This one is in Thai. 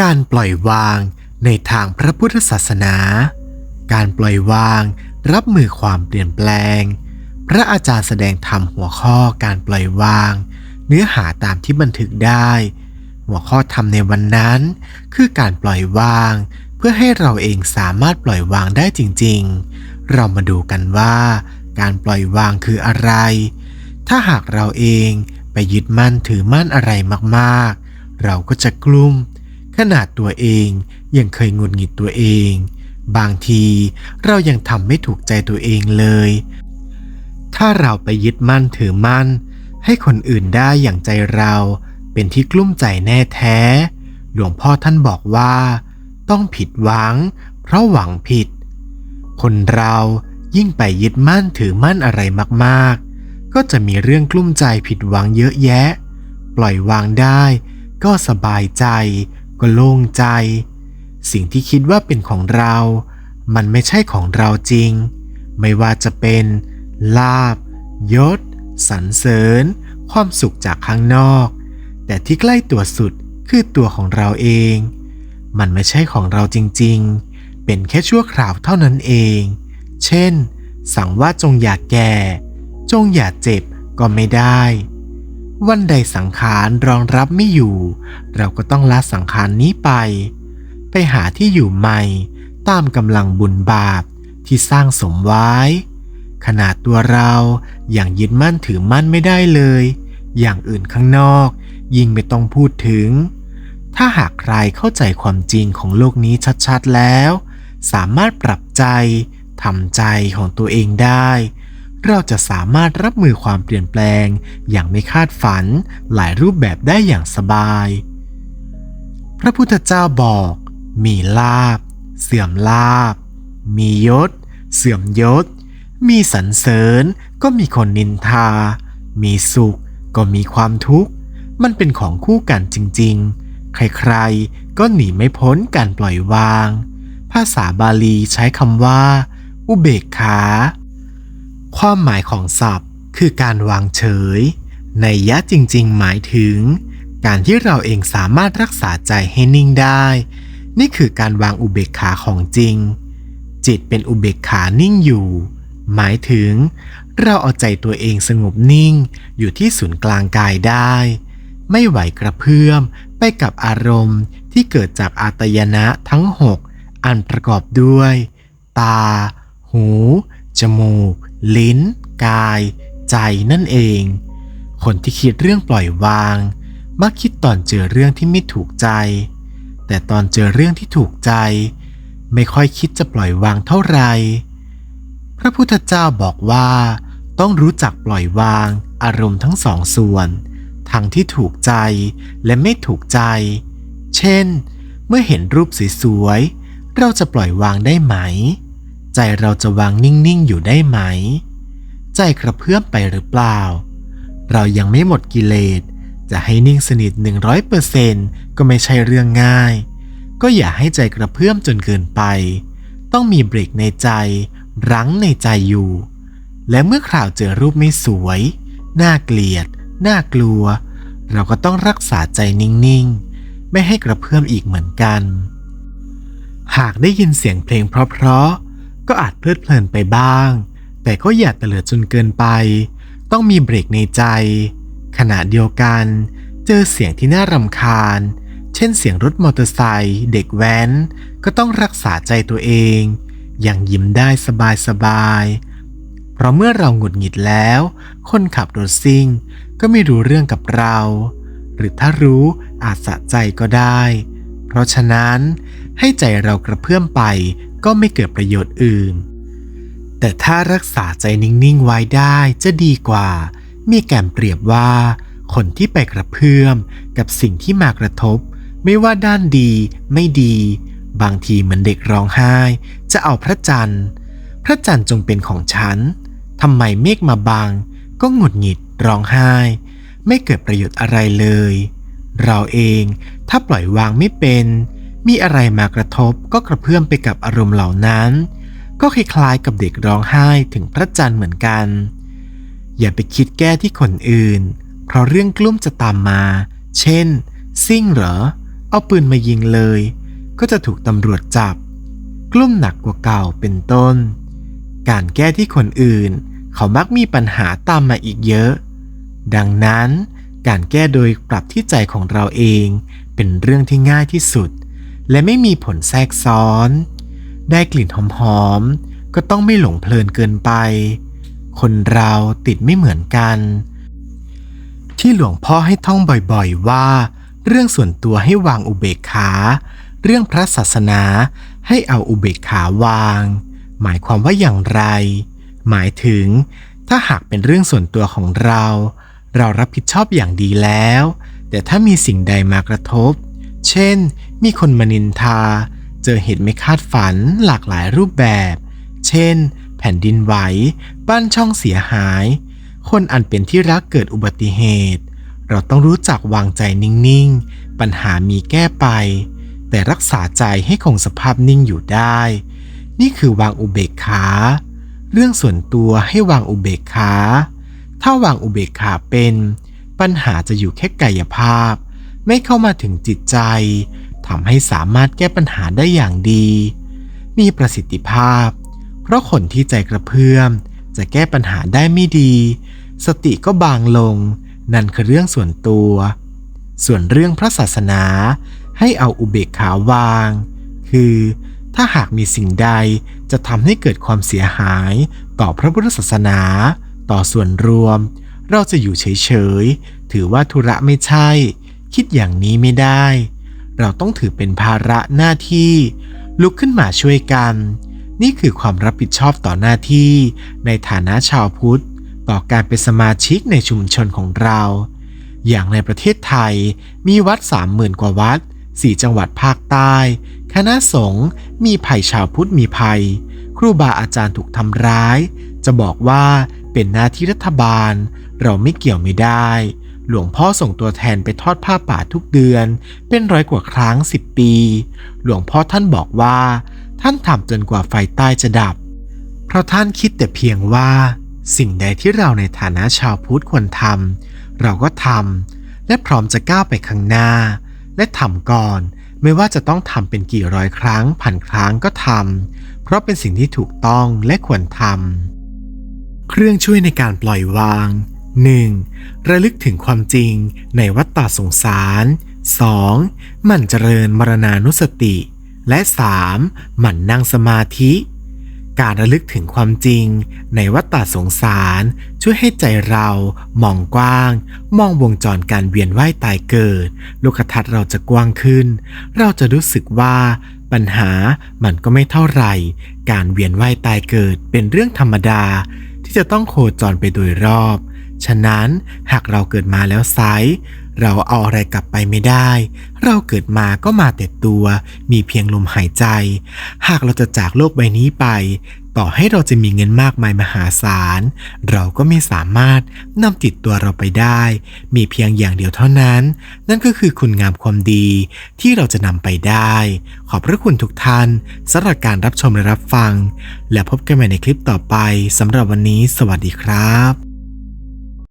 การปล่อยวางในทางพระพุทธศาสนา การปล่อยวางรับมือความเปลี่ยนแปลง พระอาจารย์แสดงธรรมหัวข้อการปล่อยวาง เนื้อหาตามที่บันทึกได้ หัวข้อธรรมในวันนั้น คือการปล่อยวาง เพื่อให้เราเองสามารถปล่อยวางได้จริง ๆ เรามาดูกันว่า การปล่อยวางคืออะไร ถ้าหากเราเองไปยึดมั่นถือมั่นอะไรมากๆ เราก็จะกลุ้ม ขนาดตัวเองยังเคยงุดหงิดตัวเอง บางทีเรายังทำไม่ถูกใจตัวเองเลย ถ้าเราไปยึดมั่นถือมั่น ให้คนอื่นได้อย่างใจเราเป็นที่กลุ้มใจแน่แท้ หลวงพ่อท่านบอกว่า ต้องผิดหวัง เพราะหวังผิด คนเรายิ่งไปยึดมั่นถือมั่นอะไรมากๆ ก็จะมีเรื่องกลุ้มใจผิดหวังเยอะแยะ ปล่อยวางได้ก็สบายใจ ก็โล่งใจ สิ่งที่คิดว่าเป็นของเรา มันไม่ใช่ของเราจริง ไม่ว่าจะเป็นลาบยศสรรเสริญ ความสุขจากข้างนอก แต่ที่ใกล้ตัวสุดคือตัวของเราเอง มันไม่ใช่ของเราจริงๆ เป็นแค่ชั่วคราวเท่านั้นเอง เช่น สั่งว่าจงอย่าแก่ จงอย่าเจ็บก็ไม่ได้ วันใดสังขารรองรับไม่อยู่ เราก็ต้องละสังขารนี้ไป ไปหาที่อยู่ใหม่ ตามกำลังบุญบาปที่สร้างสมไว้ ขนาดตัวเราอย่างยึดมั่นถือมั่นไม่ได้เลย อย่างอื่นข้างนอก ยิ่งไม่ต้องพูดถึง ถ้าหากใครเข้าใจความจริงของโลกนี้ชัดๆแล้ว สามารถปรับใจทำใจของตัวเองได้ เราจะสามารถรับมือความเปลี่ยนแปลง อย่างไม่คาดฝันหลายรูปแบบได้อย่างสบาย พระพุทธเจ้าบอก มีลาบ เสื่อมลาบ มียศ เสื่อมยศ มีสรรเสริญ ก็มีคนนินทา มีสุข ก็มีความทุกข์ มันเป็นของคู่กันจริง ๆ ใครๆ ก็หนีไม่พ้นการปล่อยวาง ภาษาบาลีใช้คำว่า อุเบกขา ความหมายของศัพท์ คือการวางเฉย ในยะจริง ๆ หมายถึง การที่เราเองสามารถรักษาใจให้นิ่งได้ นี่คือการวางอุเบกขาของจริง จิตเป็นอุเบกขานิ่งอยู่ หมายถึง เราเอาใจตัวเองสงบนิ่ง อยู่ที่ศูนย์กลางกายได้ ไม่ไหวกระเพื่อมไปกับอารมณ์ที่เกิดจากอาตยนะทั้งหกอันประกอบด้วย ตา หู จมูก ลิ้น กาย ใจนั่นเอง คนที่คิดเรื่องปล่อยวาง มักคิดตอนเจอเรื่องที่ไม่ถูกใจ แต่ตอนเจอเรื่องที่ถูกใจ ไม่ค่อยคิดจะปล่อยวางเท่าไหร่ พระพุทธเจ้าบอกว่าต้องรู้จักปล่อยวางอารมณ์ทั้งสองส่วน ทั้งที่ถูกใจและไม่ถูกใจ เช่น เมื่อเห็นรูปสวยๆ เราจะปล่อยวางได้ไหม ใจเราจะวางนิ่งๆอยู่ได้ไหม ใจกระเพื่อมไปหรือเปล่า เรายังไม่หมดกิเลสจะให้นิ่งสนิท 100%ก็ไม่ใช่เรื่องง่าย ก็อย่าให้ใจกระเพื่อมจนเกินไป ต้องมีเบรกในใจ รั้งในใจอยู่ และเมื่อข่าวเจอรูปไม่สวย น่าเกลียด น่ากลัว เราก็ต้องรักษาใจนิ่งๆ ไม่ให้กระเพื่อมอีกเหมือนกัน หากได้ยินเสียงเพลงเพราะๆ ก็อาจเพลิดเพลินไปบ้าง แต่ก็อย่าเตลิดจนเกินไป ต้องมีเบรกในใจ ขณะเดียวกัน เจอเสียงที่น่ารำคาญ เช่นเสียงรถมอเตอร์ไซค์เด็กแว้น ก็ต้องรักษาใจตัวเอง อย่างยิ้มได้สบายๆเพราะเมื่อเราหงุดหงิดแล้ว คนขับรถซิ่งก็ไม่รู้เรื่องกับเรา หรือถ้ารู้อาจสะใจก็ได้ เพราะฉะนั้นให้ใจเรากระเพื่อมไป ก็ไม่เกิดประโยชน์อื่น แต่ถ้ารักษาใจนิ่งๆไว้ได้จะดีกว่า มีแกมเปรียบว่า คนที่ไปกระเพื่อมกับสิ่งที่มากระทบ ไม่ว่าด้านดีไม่ดี บางทีเหมือนเด็กร้องไห้ จะเอาพระจันทร์ พระจันทร์จงเป็นของฉันทำไมเมฆมาบังก็หงุดหงิดร้องไห้ ไม่เกิดประโยชน์อะไรเลย เราเองถ้าปล่อยวางไม่เป็น มีอะไรมากระทบก็กระเพื่อมไปกับอารมณ์เหล่านั้น ก็คล้ายๆกับเด็กร้องไห้ถึงพระจันทร์เหมือนกัน อย่าไปคิดแก้ที่คนอื่น เพราะเรื่องกลุ้มจะตามมา เช่น ซิ่งเหรอ เอาปืนมายิงเลย ก็จะถูกตำรวจจับ กลุ่มหนักกว่าเก่าเป็นต้น การแก้ที่คนอื่น เขามักมีปัญหาตามมาอีกเยอะ ดังนั้นการแก้โดยปรับที่ใจของเราเอง เป็นเรื่องที่ง่ายที่สุด และไม่มีผลแทรกซ้อน ได้กลิ่นหอมๆ ก็ต้องไม่หลงเพลินเกินไป คนเราติดไม่เหมือนกัน ที่หลวงพ่อให้ท่องบ่อยๆว่า เรื่องส่วนตัวให้วางอุเบกขา เรื่องพระศาสนาให้เอาอุเบกขาวาง หมายความว่าอย่างไร หมายถึง ถ้าหากเป็นเรื่องส่วนตัวของเรา เรารับผิดชอบอย่างดีแล้ว แต่ถ้ามีสิ่งใดมากระทบ เช่น มีคนมานินทา เจอเหตุไม่คาดฝันหลากหลายรูปแบบ เช่น แผ่นดินไหว บ้านช่องเสียหาย คนอันเป็นที่รักเกิดอุบัติเหตุ เราต้องรู้จักวางใจนิ่งๆ ปัญหามีแก้ไป แต่รักษาใจให้คงสภาพนิ่งอยู่ได้ นี่คือวางอุเบกขา เรื่องส่วนตัวให้วางอุเบกขา ถ้าวางอุเบกขาเป็น ปัญหาจะอยู่แค่กายภาพ ไม่เข้ามาถึงจิตใจ ทำให้สามารถแก้ปัญหาได้อย่างดี มีประสิทธิภาพ เพราะคนที่ใจกระเพื่อม จะแก้ปัญหาได้ไม่ดี สติก็บางลง นั่นคือเรื่องส่วนตัว ส่วนเรื่องพระศาสนา ให้เอาอุเบกขาวาง คือถ้าหากมีสิ่งใดจะทำให้เกิดความเสียหายต่อพระพุทธศาสนา ต่อส่วนรวม เราจะอยู่เฉยๆ ถือว่าธุระไม่ใช่ คิดอย่างนี้ไม่ได้ เราต้องถือเป็นภาระหน้าที่ ลุกขึ้นมาช่วยกัน นี่คือความรับผิดชอบต่อหน้าที่ ในฐานะชาวพุทธ ต่อการเป็นสมาชิกในชุมชนของเรา อย่างในประเทศไทยมีวัดสามหมื่นกว่าวัดสี่จังหวัดภาคใต้ คณะสงฆ์มีภัยชาวพุทธมีภัย ครูบาอาจารย์ถูกทำร้าย จะบอกว่าเป็นหน้าที่รัฐบาล เราไม่เกี่ยวไม่ได้ หลวงพ่อส่งตัวแทนไปทอดผ้าป่าทุกเดือน เป็นร้อยกว่าครั้งสิบปี หลวงพ่อท่านบอกว่า ท่านทำจนกว่าไฟใต้จะดับ เพราะท่านคิดแต่เพียงว่า สิ่งใดที่เราในฐานะชาวพุทธควรทำเราก็ทำและพร้อมจะก้าวไปข้างหน้า และทำก่อนไม่ว่าจะต้องทำเป็นกี่ร้อยครั้งพันครั้งก็ทำเพราะเป็นสิ่งที่ถูกต้องและควรทำเครื่องช่วยในการปล่อยวาง 1. ระลึกถึงความจริงในวัฏฏะสงสาร 2. หมั่นเจริญมรณานุสติ และ 3. หมั่นนั่งสมาธิ การระลึกถึงความจริงในวัฏฏะสงสาร ช่วยให้ใจเรามองกว้าง มองวงจรการเวียนว่ายตายเกิดลูกทัศน์เราจะกว้างขึ้น เราจะรู้สึกว่าปัญหามันก็ไม่เท่าไหร่ การเวียนว่ายตายเกิดเป็นเรื่องธรรมดา ที่จะต้องโคจรไปโดยรอบ ฉะนั้นหากเราเกิดมาแล้วไซเราเอาอะไรกลับไปไม่ได้ เราเกิดมาก็มาแต่ตัว มีเพียงลมหายใจ หากเราจะจากโลกใบนี้ไป ต่อให้เราจะมีเงินมากมายมหาศาล เราก็ไม่สามารถนำติดตัวเราไปได้ มีเพียงอย่างเดียวเท่านั้น นั่นก็คือคุณงามความดีที่เราจะนำไปได้ ขอบพระคุณทุกท่านสำหรับการรับชมและรับฟัง และพบกันใหม่ในคลิปต่อไปสำหรับวันนี้ สวัสดีครับ